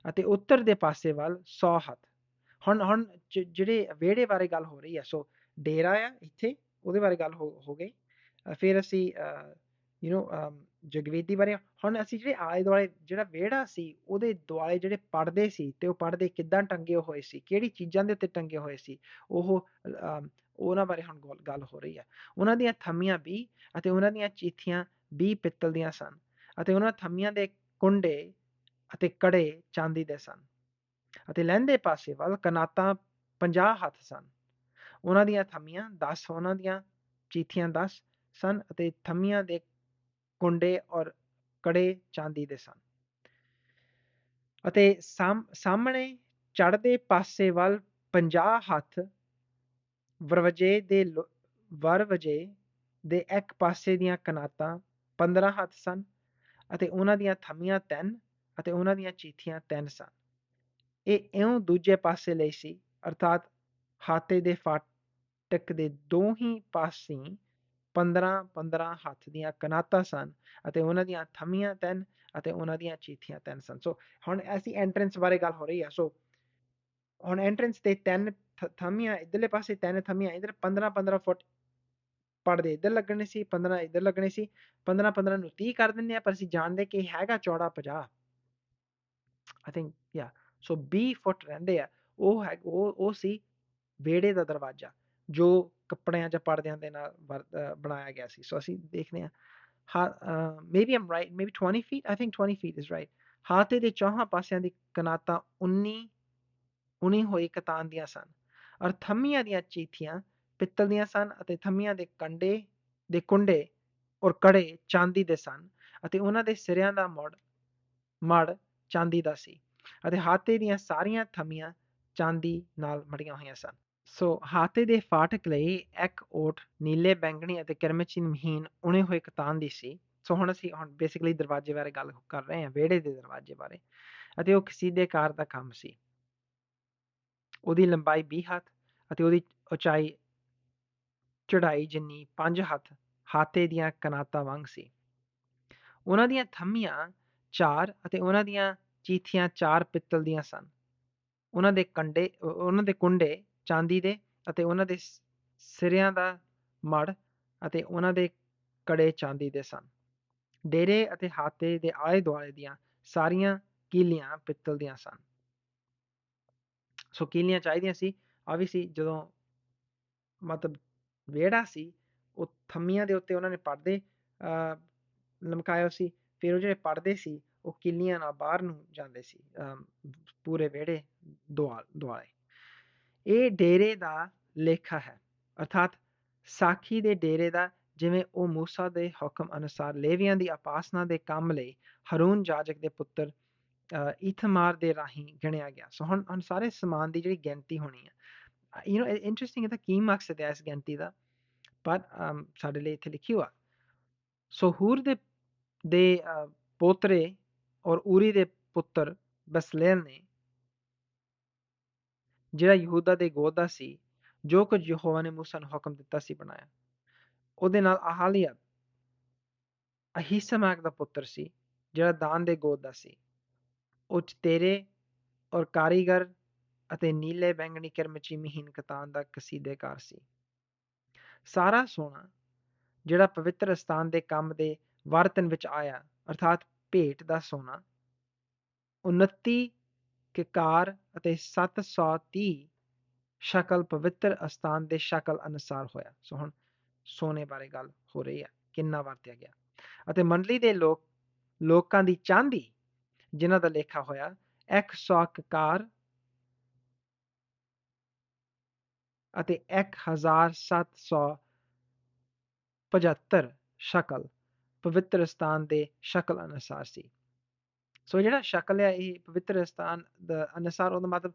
ਅਤੇ ਉੱਤਰ ਦੇ ਪਾਸੇ ਵੱਲ 100 ਹੱਥ। ਹੁਣ ਹੁਣ ਜਿਹੜੇ ਵਿਹੜੇ ਬਾਰੇ ਗੱਲ ਹੋ ਰਹੀ ਹੈ, ਸੋ ਡੇਰਾ ਆ ਇੱਥੇ, ਉਹਦੇ ਬਾਰੇ ਗੱਲ ਹੋ ਗਈ। ਫਿਰ ਅਸੀਂ ਯੂ نو um, ਜਗਵੇਦੀ ਬਾਰੇ, ਹੁਣ ਅਸੀਂ ਜਿਹੜੇ ਆਲੇ ਦੁਆਲੇ ਜਿਹੜਾ ਵਿਹੜਾ ਸੀ, ਉਹਦੇ ਦੁਆਲੇ ਜਿਹੜੇ ਪਰਦੇ ਸੀ ਤੇ ਉਹ ਪਰਦੇ ਕਿੱਦਾਂ ਟੰਗੇ ਹੋਏ ਸੀ, ਕਿਹੜੀ ਚੀਜ਼ਾਂ ਦੇ ਉੱਤੇ ਟੰਗੇ ਹੋਏ ਸੀ, ਉਹ ਉਹਨਾਂ ਬਾਰੇ ਹੁਣ ਗੱਲ ਹੋ ਰਹੀ ਹੈ। ਉਹਨਾਂ ਦੀਆਂ ਥੰਮੀਆਂ ਵੀ ਅਤੇ ਉਹਨਾਂ ਦੀਆਂ ਚੀਥੀਆਂ ਵੀ ਪਿੱਤਲ ਦੀਆਂ ਸਨ ਅਤੇ ਉਹਨਾਂ ਥੰਮੀਆਂ ਦੇ ਕੁੰਡੇ ਅਤੇ ਕੜੇ ਚਾਂਦੀ ਦੇ ਸਨ ਅਤੇ ਲਹਿੰਦੇ ਪਾਸੇ ਵੱਲ ਕਨਾਤਾਂ 50 ਹੱਥ ਸਨ। ਉਹਨਾਂ ਦੀਆਂ ਥੰਮੀਆਂ 10 ਉਹਨਾਂ ਦੀਆਂ ਚੀਥੀਆਂ 10 ਸਨ ਅਤੇ ਥੰਮੀਆਂ ਦੇ ਕੁੰਡੇ ਔਰ ਕੜੇ ਚਾਂਦੀ ਦੇ ਸਨ। ਅਤੇ ਸਾਹਮਣੇ ਚੜ੍ਹਦੇ ਪਾਸੇ ਵੱਲ 50 ਹੱਥ ਵਰਵਜੇ ਦੇ ਵਰਵਜੇ ਦੇ ਇੱਕ ਪਾਸੇ ਦੀਆਂ ਕਨਾਤਾਂ 15 ਹੱਥ ਸਨ ਅਤੇ ਉਹਨਾਂ ਦੀਆਂ ਥੰਮੀਆਂ ਤਿੰਨ ਅਤੇ ਉਹਨਾਂ ਦੀਆਂ ਚੀਥੀਆਂ ਤਿੰਨ ਸਨ। ਇਹ ਇਉਂ ਦੂਜੇ ਪਾਸੇ ਲਈ ਸੀ, ਅਰਥਾਤ ਹਾਤੇ ਦੇ ਫਾਟਕ ਦੇ ਦੋ ਹੀ ਪਾਸੇ 15 15 ਹੱਥ ਦੀਆਂ ਕਨਾਤਾਂ ਸਨ ਅਤੇ ਉਹਨਾਂ ਦੀਆਂ ਥੰਮੀਆਂ ਤਿੰਨ ਅਤੇ ਉਹਨਾਂ ਦੀਆਂ ਚੀਥੀਆਂ ਤਿੰਨ ਸਨ। ਸੋ ਹੁਣ ਐਸੀ ਐਂਟਰੈਂਸ ਬਾਰੇ ਗੱਲ ਹੋ ਰਹੀ ਹੈ ਸੋ ਹੁਣ ਐਂਟਰੈਂਸ ਤੇ ਤਿੰਨ ਥੰਮੀਆਂ, ਇਧਰਲੇ ਪਾਸੇ ਤਿੰਨ ਥੰਮੀਆਂ, ਇਧਰ 15 15 ਫੁੱਟ ਪੜਦੇ ਇਧਰ ਲੱਗਣੇ ਸੀ 15 ਇਧਰ ਲੱਗਣੇ ਸੀ 15 15 ਨੂੰ 30 ਕਰ ਦਿੰਦੇ ਆ, ਪਰ ਅਸੀਂ ਜਾਣਦੇ ਕਿ ਹੈਗਾ ਚੌੜਾ 50 ਆਈ ਥਿੰਕ ਯਾ ਸੋ 20 ਫੁੱਟ ਰਹਿੰਦੇ ਆ। ਉਹ ਹੈ ਉਹ ਉਹ ਸੀ ਵੇੜੇ ਦਾ ਦਰਵਾਜ਼ਾ, ਜੋ ਕੱਪੜਿਆਂ ਜਾਂ ਪਰਦਿਆਂ ਦੇ ਨਾਲ ਬਣਾਇਆ ਗਿਆ ਸੀ। ਸੋ ਅਸੀਂ ਦੇਖਦੇ ਹਾਂ। Maybe I'm right maybe 20 feet I think 20 feet is right ਹਾਤੇ ਦੇ ਚੌਹਾਂ ਪਾਸਿਆਂ ਦੀ ਕਨਾਤਾਂ 19 ਉਨੀ ਹੋਈ ਕਤਾਨ ਦੀਆਂ ਸਨ। ਔਰ ਥੰਮੀਆਂ ਦੀਆਂ ਚੀਥੀਆਂ ਪਿੱਤਲ ਦੀਆਂ ਸਨ ਅਤੇ ਥੰਮੀਆਂ ਦੇ ਕੰਡੇ ਦੇ ਕੁੰਡੇ ਔਰ ਕੜੇ ਚਾਂਦੀ ਦੇ ਸਨ ਅਤੇ ਉਹਨਾਂ ਦੇ ਸਿਰਿਆਂ ਦਾ ਮੜ ਮੜ ਚਾਂਦੀ ਦਾ ਸੀ। ਅਤੇ ਹਾਤੇ ਦੀਆਂ ਸਾਰੀਆਂ ਥੰਮੀਆਂ ਚਾਂਦੀ ਨਾਲ ਮੜੀਆਂ ਹੋਈਆਂ ਸਨ। ਸੋ ਹਾਤੇ ਦੇ ਫਾਟਕ ਲਈ ਇੱਕ ਓਟ, ਨੀਲੇ ਬੈਂਗਣੀ ਅਤੇ ਕਿਰਮਚੀ ਮਹੀਨ ਉਣੇ ਹੋਏ ਕਤਾਨ ਦੀ ਸੀ। ਸੋ ਹੁਣ ਅਸੀਂ ਹੁਣ ਬੇਸਿਕਲੀ ਦਰਵਾਜ਼ੇ ਬਾਰੇ ਗੱਲ ਕਰ ਰਹੇ ਹਾਂ, ਵਿਹੜੇ ਦੇ ਦਰਵਾਜ਼ੇ ਬਾਰੇ। ਅਤੇ ਉਹ ਸਿੱਧੇ ਕਾਰ ਦਾ ਕੰਮ ਸੀ। ਉਹਦੀ ਲੰਬਾਈ 20 ਹੱਥ ਅਤੇ ਉਹਦੀ ਉਚਾਈ ਚੜਾਈ ਜਿੰਨੀ 5 ਹੱਥ ਹਾਤੇ ਦੀਆਂ ਕਨਾਤਾਂ ਵਾਂਗ ਸੀ। ਉਹਨਾਂ ਦੀਆਂ ਥੰਮੀਆਂ ਚਾਰ ਅਤੇ ਉਹਨਾਂ ਦੀਆਂ ਚੀਥੀਆਂ ਚਾਰ ਪਿੱਤਲ ਦੀਆਂ ਸਨ। ਉਹਨਾਂ ਦੇ ਕੰਡੇ ਉਹਨਾਂ ਦੇ ਕੁੰਡੇ ਚਾਂਦੀ ਦੇ ਅਤੇ ਉਹਨਾਂ ਦੇ ਸਿਰਿਆਂ ਦਾ ਮੜ ਅਤੇ ਉਹਨਾਂ ਦੇ ਕੜੇ ਚਾਂਦੀ ਦੇ ਸਨ। ਡੇਰੇ ਅਤੇ ਹਾਤੇ ਦੇ ਆਲੇ ਦੁਆਲੇ ਦੀਆਂ ਸਾਰੀਆਂ ਕੀਲੀਆਂ ਪਿੱਤਲ ਦੀਆਂ ਸਨ। ਸੋ ਕੀਲੀਆਂ ਚਾਹੀਦੀਆਂ ਸੀ। ਆ ਵੀ ਸੀ ਜਦੋਂ ਮਤਲਬ ਵਿਹੜਾ ਸੀ, ਉਹ ਥੰਮੀਆਂ ਦੇ ਉੱਤੇ ਉਹਨਾਂ ਨੇ ਪਰਦੇ ਲਮਕਾਇਆ ਸੀ। ਫਿਰ ਉਹ ਜਿਹੜੇ ਪਰਦੇ ਸੀ, ਉਹ ਕਿੱਲੀਆਂ ਨਾਲ ਬਾਹਰ ਨੂੰ ਜਾਂਦੇ ਸੀ ਪੂਰੇ ਵਿਹੜੇ ਦੁਆਲੇ ਇਹ ਡੇਰੇ ਦਾ ਲੇਖਾ ਹੈ ਅਰਥਾਤ ਸਾਖੀ ਦੇ ਡੇਰੇ ਦਾ ਜਿਵੇਂ ਉਹ موسی ਦੇ ਹੁਕਮ ਅਨੁਸਾਰ ਲੇਵੀਆਂ ਦੀ ਆਪਾਸਨਾ ਦੇ ਕੰਮ ਲਈ ਹਰੂਨ ਜਾਜਕ ਦੇ ਪੁੱਤਰ ਇਥਮਾਰ ਦੇ ਰਾਹੀਂ ਗਿਣਿਆ ਗਿਆ ਸੋ ਹੁਣ ਹੁਣ ਸਾਰੇ ਸਮਾਨ ਦੀ ਜਿਹੜੀ ਗਿਣਤੀ ਹੋਣੀ ਹੈ ਯੂ نو ਇੰਟਰਸਟਿੰਗ ਹੈ ਤਾਂ ਕੀ ਮਕਸਦ ਹੈ ਇਸ ਗਿਣਤੀ ਦਾ ਪਰ ਸਾਡੇ ਲਈ ਇੱਥੇ ਲਿਖਿਆ ਸੋ ਹੂਰ ਦੇ ਦੇ ਪੋਤਰੇ ਔਰ ਊਰੀ ਦੇ ਪੁੱਤਰ ਬਸਲੇਲ ਨੇ ਜਿਹੜਾ ਯਹੂਦਾ ਦੇ ਗੋਦ ਦਾ ਸੀ, ਜੋ ਕੁਝ ਯਹੋਵਾ ਨੇ ਮੂਸਾ ਨੂੰ ਹੁਕਮ ਦਿੱਤਾ ਸੀ ਬਣਾਇਆ, ਉਹਦੇ ਨਾਲ ਆਹਾਲੀਆ ਅਹੀਸਮਾਕ ਦਾ ਪੁੱਤਰ ਸੀ, ਜਿਹੜਾ ਦਾਨ ਦੇ ਗੋਦ ਦਾ ਸੀ। ਉਹ ਤੇਰੇ ਔਰ ਕਾਰੀਗਰ ਅਤੇ ਨੀਲੇ ਬੈਂਗਣੀ ਕਿਰਮਚੀ ਮਹੀਨ ਕਤਾਨ ਦਾ ਕਸੀਦੇਕਾਰ ਸੀ। ਸਾਰਾ ਸੋਨਾ ਜਿਹੜਾ ਪਵਿੱਤਰ ਸਥਾਨ ਦੇ ਕੰਮ ਦੇ ਵਰਤਨ ਵਿੱਚ ਆਇਆ, ਅਰਥਾਤ ਭੇਟ ਦਾ ਸੋਨਾ 29 ਕਿਕਾਰ ਅਤੇ 730 ਸ਼ਕਲ ਪਵਿੱਤਰ ਅਸਥਾਨ ਦੇ ਸ਼ਕਲ ਅਨੁਸਾਰ ਹੋਇਆ। ਸੋ ਹੁਣ ਸੋਨੇ ਬਾਰੇ ਗੱਲ ਹੋ ਰਹੀ ਹੈ ਕਿੰਨਾ ਵਰਤਿਆ ਗਿਆ। ਅਤੇ ਮੰਡਲੀ ਦੇ ਲੋਕ, ਲੋਕਾਂ ਦੀ ਚਾਂਦੀ, ਜਿਨ੍ਹਾਂ ਦਾ ਲੇਖਾ ਹੋਇਆ 100 ਕਿਕਾਰ ਅਤੇ 1775 ਸ਼ਕਲ ਪਵਿੱਤਰ ਸਥਾਨ ਦੇ ਸ਼ਕਲ ਅਨੁਸਾਰ ਸੀ। ਸੋ ਜਿਹੜਾ ਸ਼ਕਲ ਹੈ, ਇਹ ਪਵਿੱਤਰ ਸਥਾਨ ਦਾ ਅਨੁਸਾਰ ਉਹਦਾ ਮਤਲਬ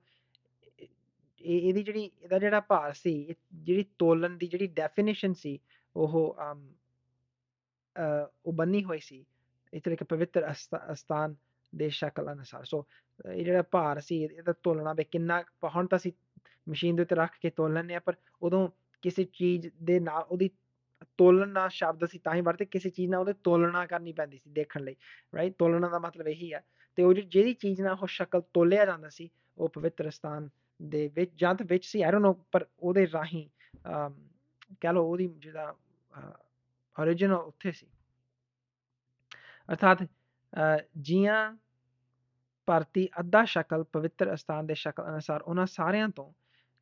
ਇਹ ਇਹਦੀ ਜਿਹੜੀ, ਇਹਦਾ ਜਿਹੜਾ ਭਾਰ ਸੀ ਜਿਹੜੀ ਤੋਲਨ ਦੀ ਜਿਹੜੀ ਡੈਫੀਨੇਸ਼ਨ ਸੀ, ਉਹ ਉਹ ਬੰਨੀ ਹੋਈ ਸੀ। ਇਸ ਤਰ੍ਹਾਂ ਕਿ ਪਵਿੱਤਰ ਸਥਾਨ ਦੇ ਸ਼ਕਲ ਅਨੁਸਾਰ। ਸੋ ਇਹ ਜਿਹੜਾ ਭਾਰ ਸੀ, ਇਹਦਾ ਤੋਲਣਾ ਵੀ ਕਿੰਨਾ ਹੁਣ ਤਾਂ ਅਸੀਂ ਮਸ਼ੀਨ ਦੇ ਉੱਤੇ ਰੱਖ ਕੇ ਤੋਲ ਲੈਂਦੇ ਆ ਪਰ ਉਦੋਂ ਕਿਸੇ ਚੀਜ਼ ਦੇ ਨਾਲ, ਉਹਦੀ ਤੋਲਣਾ ਸ਼ਬਦ ਅਸੀਂ ਤਾਂ ਹੀ ਵਰਤੇ, ਕਿਸੇ ਚੀਜ਼ ਨਾਲ ਉਹਦੇ ਤੋਲਣਾ ਕਰਨੀ ਪੈਂਦੀ ਸੀ ਦੇਖਣ ਲਈ ਰਾਈਟ ਤੋਲਣਾ ਦਾ ਮਤਲਬ ਇਹੀ ਆ, ਤੇ ਉਹ ਜਿਹੜੀ ਚੀਜ਼ ਨਾਲ ਉਹ ਸ਼ਕਲ ਤੋਲਿਆ ਜਾਂਦਾ ਸੀ, ਉਹ ਪਵਿੱਤਰ ਸਥਾਨ ਦੇ ਵਿੱਚ ਜੰਤ ਵਿੱਚ ਸੀ ਆਈ ਡੋਨਟ ਨੋ ਪਰ ਉਹਦੇ ਰਾਹੀਂ ਕਹ ਲਓ ਉਹਦੀ ਜਿਹੜਾ origignal ਉੱਥੇ ਸੀ। ਅਰਥਾਤ ਜੀਆਂ ਭਰਤੀ ਅੱਧਾ ਸ਼ਕਲ ਪਵਿੱਤਰ ਅਸਥਾਨ ਦੇ ਸ਼ਕਲ ਅਨੁਸਾਰ ਉਹਨਾਂ ਸਾਰਿਆਂ ਤੋਂ,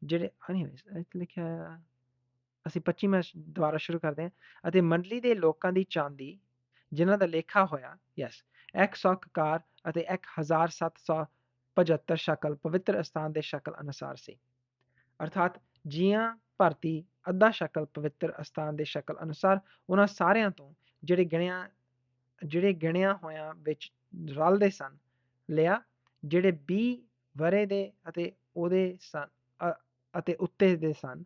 ਜਿਹੜੇ ਐਨੀਵੇਜ਼ ਇੱਥੇ ਲਿਖਿਆ ਅਸੀਂ 25ਵਾਂ ਦੁਬਾਰਾ ਸ਼ੁਰੂ ਕਰਦੇ ਹਾਂ, ਅਤੇ ਮੰਡਲੀ ਦੇ ਲੋਕਾਂ ਦੀ ਚਾਂਦੀ, ਜਿਨ੍ਹਾਂ ਦਾ ਲੇਖਾ ਹੋਇਆ ਯੈਸ 100 ਕਕਾਰ ਅਤੇ 1775 ਸ਼ਕਲ ਪਵਿੱਤਰ ਅਸਥਾਨ ਦੇ ਸ਼ਕਲ ਅਨੁਸਾਰ ਸੀ। ਅਰਥਾਤ ਜੀਆਂ ਭਰਤੀ ਅੱਧਾ ਸ਼ਕਲ ਪਵਿੱਤਰ ਅਸਥਾਨ ਦੇ ਸ਼ਕਲ ਅਨੁਸਾਰ ਉਹਨਾਂ ਸਾਰਿਆਂ ਤੋਂ ਜਿਹੜੇ ਗਿਣਿਆ ਜਿਹੜੇ ਗਿਣਿਆ ਹੋਇਆਂ ਵਿੱਚ ਰਲਦੇ ਸਨ, ਲਿਆ, ਜਿਹੜੇ 20 ਵਰੇ ਦੇ ਅਤੇ ਉਹਦੇ ਸਨ ਅਤੇ ਉੱਤੇ ਦੇ ਸਨ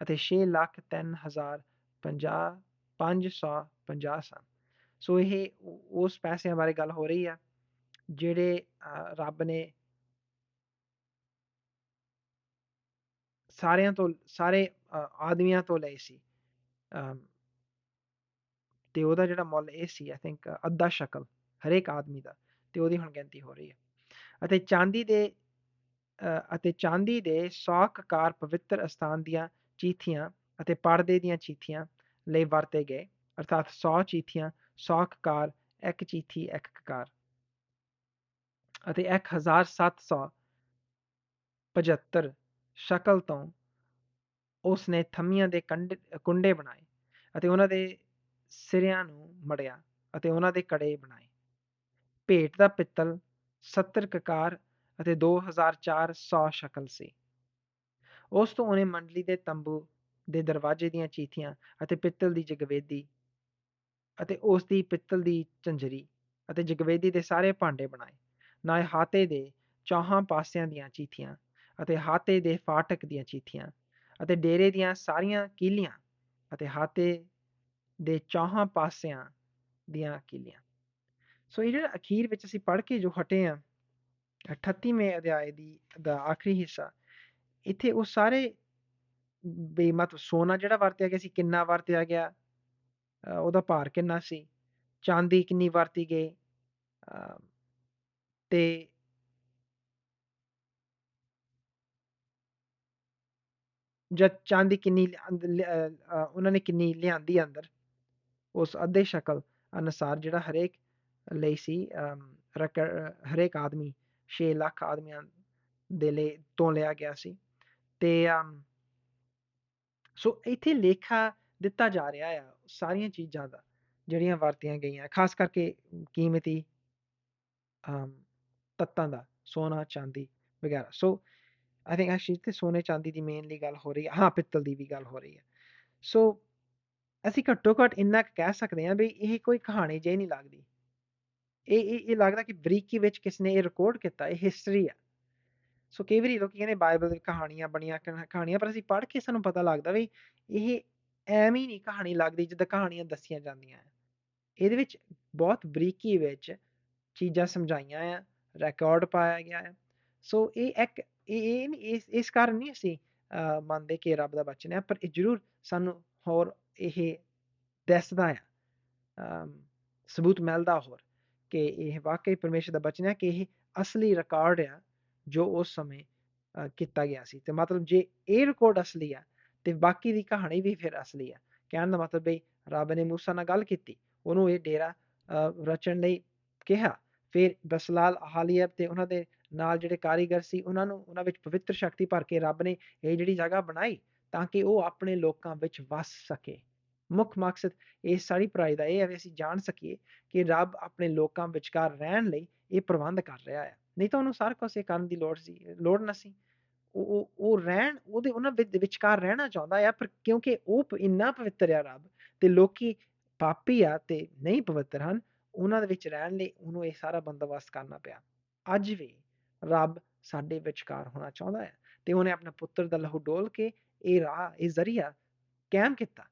ਅਤੇ ਛੇ ਲੱਖ 3050 550 ਸਨ। ਸੋ ਇਹ ਉਸ ਪੈਸਿਆਂ ਬਾਰੇ ਗੱਲ ਹੋ ਰਹੀ ਆ, ਜਿਹੜੇ ਰੱਬ ਨੇ ਸਾਰਿਆਂ ਤੋਂ, ਸਾਰੇ ਆਦਮੀਆਂ ਤੋਂ ਲਏ ਸੀ। ਤੇ ਉਹਦਾ ਜਿਹੜਾ ਮੁੱਲ ਇਹ ਸੀ ਆਈ ਥਿੰਕ ਅੱਧਾ ਸ਼ਕਲ ਹਰੇਕ ਆਦਮੀ ਦਾ, ਤੇ ਉਹਦੀ ਹੁਣ ਗਿਣਤੀ ਹੋ ਰਹੀ ਹੈ ਅਤੇ ਚਾਂਦੀ ਦੇ ਅਤੇ ਚਾਂਦੀ ਦੇ 100 ਕਾਰ ਪਵਿੱਤਰ ਅਸਥਾਨ ਦੀਆਂ ਚੀਥੀਆਂ ਅਤੇ ਪਰਦੇ ਦੀਆਂ ਚੀਥੀਆਂ ਲਈ ਵਰਤੇ ਗਏ, ਅਰਥਾਤ 100 ਚੀਥੀਆਂ 100 ਕਕਾਰ ਇੱਕ ਚੀਥੀ, ਇੱਕ ਕਕਾਰ ਅਤੇ 1775 ਸ਼ਕਲ ਤੋਂ ਉਸ ਨੇ ਥੰਮੀਆਂ ਦੇ ਕੁੰਡੇ ਬਣਾਏ ਅਤੇ ਉਹਨਾਂ ਦੇ ਸਿਰਿਆਂ ਨੂੰ ਮੜਿਆ ਅਤੇ ਉਹਨਾਂ ਦੇ ਕੜੇ ਬਣਾਏ। ਭੇਟ ਦਾ ਪਿੱਤਲ 70 ਕਕਾਰ ਅਤੇ 2400 ਸ਼ਕਲ ਸੀ। ਉਸ ਤੋਂ ਉਹਨੇ ਮੰਡਲੀ ਦੇ ਤੰਬੂ ਦੇ ਦਰਵਾਜ਼ੇ ਦੀਆਂ ਚੀਥੀਆਂ ਅਤੇ ਪਿੱਤਲ ਦੀ ਜਗਵੇਦੀ ਅਤੇ ਉਸ ਦੀ ਪਿੱਤਲ ਦੀ ਝੰਜਰੀ ਅਤੇ ਜਗਵੇਦੀ ਦੇ ਸਾਰੇ ਭਾਂਡੇ ਬਣਾਏ, ਨਾਲੇ ਹਾਤੇ ਦੇ ਚੌਹਾਂ ਪਾਸਿਆਂ ਦੀਆਂ ਚੀਥੀਆਂ ਅਤੇ ਹਾਤੇ ਦੇ ਫਾਟਕ ਦੀਆਂ ਚੀਥੀਆਂ ਅਤੇ ਡੇਰੇ ਦੀਆਂ ਸਾਰੀਆਂ ਕੀਲੀਆਂ ਅਤੇ ਹਾਤੇ ਦੇ ਚੌਹਾਂ ਪਾਸਿਆਂ ਦੀਆਂ ਕੀਲੀਆਂ। ਸੋ ਇਹ ਜਿਹੜਾ ਅਖੀਰ ਵਿੱਚ ਅਸੀਂ ਪੜ੍ਹ ਕੇ ਜੋ ਹਟੇ ਆ 38ਵੇਂ ਅਧਿਆਏ ਦੀ ਦਾ ਆਖਰੀ ਹਿੱਸਾ ਇੱਥੇ ਉਹ ਸਾਰੇ ਬੇਮਤ ਸੋਨਾ ਜਿਹੜਾ ਵਰਤਿਆ ਗਿਆ ਸੀ, ਕਿੰਨਾ ਵਰਤਿਆ ਗਿਆ? ਉਹਦਾ ਭਾਰ ਕਿੰਨਾ ਸੀ? ਚਾਂਦੀ ਕਿੰਨੀ ਵਰਤੀ ਗਈ? ਤੇ ਜਦ ਚਾਂਦੀ ਕਿੰਨੀ ਉਹਨਾਂ ਨੇ ਕਿੰਨੀ ਲਿਆਂਦੀ ਅੰਦਰ? ਉਸ ਅੱਧੇ ਸ਼ਕਲ ਅਨੁਸਾਰ ਜਿਹੜਾ ਹਰੇਕ ਲਈ ਸੀ ਹਰੇਕ ਆਦਮੀ 6 ਲੱਖ ਆਦਮੀਆਂ ਦੇ ਲਈ ਤੋਂ ਲਿਆ ਗਿਆ ਸੀ। ਤੇ ਸੋ ਇੱਥੇ ਲੇਖਾ ਦਿੱਤਾ ਜਾ ਰਿਹਾ ਆ, ਸਾਰੀਆਂ ਚੀਜ਼ਾਂ ਦਾ, ਜਿਹੜੀਆਂ ਵਰਤੀਆਂ ਗਈਆਂ, ਖਾਸ ਕਰਕੇ ਕੀਮਤੀ ਤੱਤਾਂ ਦਾ, ਸੋਨਾ, ਚਾਂਦੀ ਵਗੈਰਾ। ਸੋ ਆਈ ਥਿੰਕ ਐਕਚੁਅਲੀ ਤੇ ਸੋਨੇ, ਚਾਂਦੀ ਦੀ ਮੇਨਲੀ ਗੱਲ ਹੋ ਰਹੀ ਹੈ, ਹਾਂ, ਪਿੱਤਲ ਦੀ ਵੀ ਗੱਲ ਹੋ ਰਹੀ ਹੈ। ਸੋ, ਅਸੀਂ ਘੱਟੋ ਘੱਟ ਇੰਨਾ ਕਹਿ ਸਕਦੇ ਹਾਂ ਵੀ ਇਹ ਕੋਈ ਕਹਾਣੀ ਜੇ ਨਹੀਂ ਲੱਗਦੀ। ਇਹ ਇਹ ਇਹ ਲੱਗਦਾ ਕਿ ਬਰੀਕੀ ਵਿੱਚ ਕਿਸ ਨੇ ਇਹ ਰਿਕਾਰਡ ਕੀਤਾ, ਇਹ ਹਿਸਟਰੀ ਆ। ਸੋ ਕਈ ਵਾਰੀ ਲੋਕੀ ਕਹਿੰਦੇ ਬਾਈਬਲ ਦੀ ਕਹਾਣੀਆਂ ਬਣੀਆਂ ਕਹਾਣੀਆਂ, ਪਰ ਅਸੀਂ ਪੜ੍ਹ ਕੇ ਸਾਨੂੰ ਪਤਾ ਲੱਗਦਾ ਵੀ ਇਹ ਐਵੇਂ ਹੀ ਨਹੀਂ ਕਹਾਣੀ ਲੱਗਦੀ ਜਿੱਦਾਂ ਕਹਾਣੀਆਂ ਦੱਸੀਆਂ ਜਾਂਦੀਆਂ ਆ। ਇਹਦੇ ਵਿੱਚ ਬਹੁਤ ਬਰੀਕੀ ਵਿੱਚ ਚੀਜ਼ਾਂ ਸਮਝਾਈਆਂ ਆ ਰਿਕਾਰਡ ਪਾਇਆ ਗਿਆ ਹੈ ਸੋ ਇਹ ਇੱਕ, ਇਹ ਇਸ ਇਸ ਕਾਰਨ ਨਹੀਂ ਅਸੀਂ ਮੰਨਦੇ ਕਿ ਰੱਬ ਦਾ ਬਚਨ ਹੈ ਪਰ ਇਹ ਜ਼ਰੂਰ ਸਾਨੂੰ ਹੋਰ ਇਹ ਦੱਸਦਾ ਆ। ਸਬੂਤ ਮਿਲਦਾ ਹੋਰ ਕਿ ਇਹ ਵਾਕਈ ਪਰਮੇਸ਼ਰ ਦਾ ਬਚਨ ਹੈ ਕਿ ਇਹ ਅਸਲੀ ਰਿਕਾਰਡ ਆ। ਜੋ ਉਸ ਸਮੇਂ ਕੀਤਾ ਗਿਆ ਸੀ। ਤੇ ਮਤਲਬ ਜੇ ਇਹ ਰਿਕਾਰਡ ਅਸਲੀ ਆ, ਤੇ ਬਾਕੀ ਦੀ ਕਹਾਣੀ ਵੀ ਫਿਰ ਅਸਲੀ ਆ। ਕਹਿਣ ਦਾ ਮਤਲਬ ਬਈ ਰੱਬ ਨੇ ਮੂਸਾ ਨਾਲ ਗੱਲ ਕੀਤੀ, ਉਹਨੂੰ ਇਹ ਡੇਰਾ ਰਚਣ ਲਈ ਕਿਹਾ। ਫਿਰ ਬਸਲਾਲ ਹਾਲੀਅਬ ਤੇ ਉਹਨਾਂ ਦੇ ਨਾਲ ਜਿਹੜੇ ਕਾਰੀਗਰ ਸੀ, ਉਹਨਾਂ ਨੂੰ ਉਹਨਾਂ ਵਿੱਚ ਪਵਿੱਤਰ ਸ਼ਕਤੀ ਭਰ ਕੇ ਰੱਬ ਨੇ ਇਹ ਜਿਹੜੀ ਜਗ੍ਹਾ ਬਣਾਈ ਤਾਂ ਕਿ ਉਹ ਆਪਣੇ ਲੋਕਾਂ ਵਿੱਚ ਵਸ ਸਕੇ। ਮੁੱਖ ਮਕਸਦ ਇਹ ਸਾਰੀ ਪੜ੍ਹਾਈ ਦਾ ਇਹ ਹੈ ਵੀ ਅਸੀਂ ਜਾਣ ਸਕੀਏ ਕਿ ਰੱਬ ਆਪਣੇ ਲੋਕਾਂ ਵਿਚਕਾਰ ਰਹਿਣ ਲਈ ਇਹ ਪ੍ਰਬੰਧ ਕਰ ਰਿਹਾ ਹੈ ਨਹੀਂ ਤਾਂ ਉਹਨੂੰ ਸਾਰਾ ਕੁਝ ਇਹ ਕਰਨ ਦੀ ਲੋੜ ਸੀ, ਲੋੜ ਨਾ ਸੀ। ਉਹ ਉਹ ਰਹਿਣ, ਉਹਦੇ ਉਹਨਾਂ ਵਿਚਕਾਰ ਰਹਿਣਾ ਚਾਹੁੰਦਾ ਆ, ਪਰ ਕਿਉਂਕਿ ਉਹ ਇੰਨਾ ਪਵਿੱਤਰ ਆ ਰੱਬ ਤੇ ਲੋਕੀ ਪਾਪੀ ਆ ਤੇ ਨਹੀਂ ਪਵਿੱਤਰ ਹਨ, ਉਹਨਾਂ ਦੇ ਵਿੱਚ ਰਹਿਣ ਲਈ ਉਹਨੂੰ ਇਹ ਸਾਰਾ ਬੰਦੋਬਸਤ ਕਰਨਾ ਪਿਆ। ਅੱਜ ਵੀ ਰੱਬ ਸਾਡੇ ਵਿਚਕਾਰ ਹੋਣਾ ਚਾਹੁੰਦਾ ਹੈ ਤੇ ਉਹਨੇ ਆਪਣੇ ਪੁੱਤਰ ਦਾ ਲਹੂ ਡੋਲ ਕੇ ਇਹ ਰਾਹ, ਇਹ ਜ਼ਰੀਆ ਕਾਇਮ ਕੀਤਾ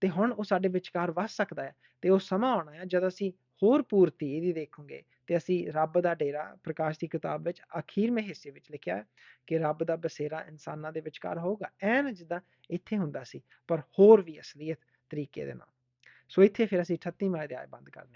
ਤੇ ਹੁਣ ਉਹ ਸਾਡੇ ਵਿਚਕਾਰ ਵਸ ਸਕਦਾ ਹੈ ਤੇ ਉਹ ਸਮਾਂ ਆਉਣਾ ਹੈ ਜਦ ਅਸੀਂ ਹੋਰ ਪੂਰਤੀ ਇਹਦੀ ਦੇਖਾਂਗੇ ਤੇ ਅਸੀਂ ਰੱਬ ਦਾ ਡੇਰਾ ਪ੍ਰਕਾਸ਼ ਦੀ ਕਿਤਾਬ ਵਿੱਚ ਅਖੀਰਵੇਂ ਹਿੱਸੇ ਵਿੱਚ ਲਿਖਿਆ ਹੈ ਕਿ ਰੱਬ ਦਾ ਬਸੇਰਾ ਇਨਸਾਨਾਂ ਦੇ ਵਿਚਕਾਰ ਹੋਊਗਾ, ਐਨ ਜਿੱਦਾਂ ਇੱਥੇ ਹੁੰਦਾ ਸੀ, ਪਰ ਹੋਰ ਵੀ ਅਸਲੀਅਤ ਤਰੀਕੇ ਦੇ ਨਾਲ। ਸੋ ਇੱਥੇ ਫਿਰ ਅਸੀਂ 38 ਮਾਹ ਦੇ ਬੰਦ ਕਰਦੇ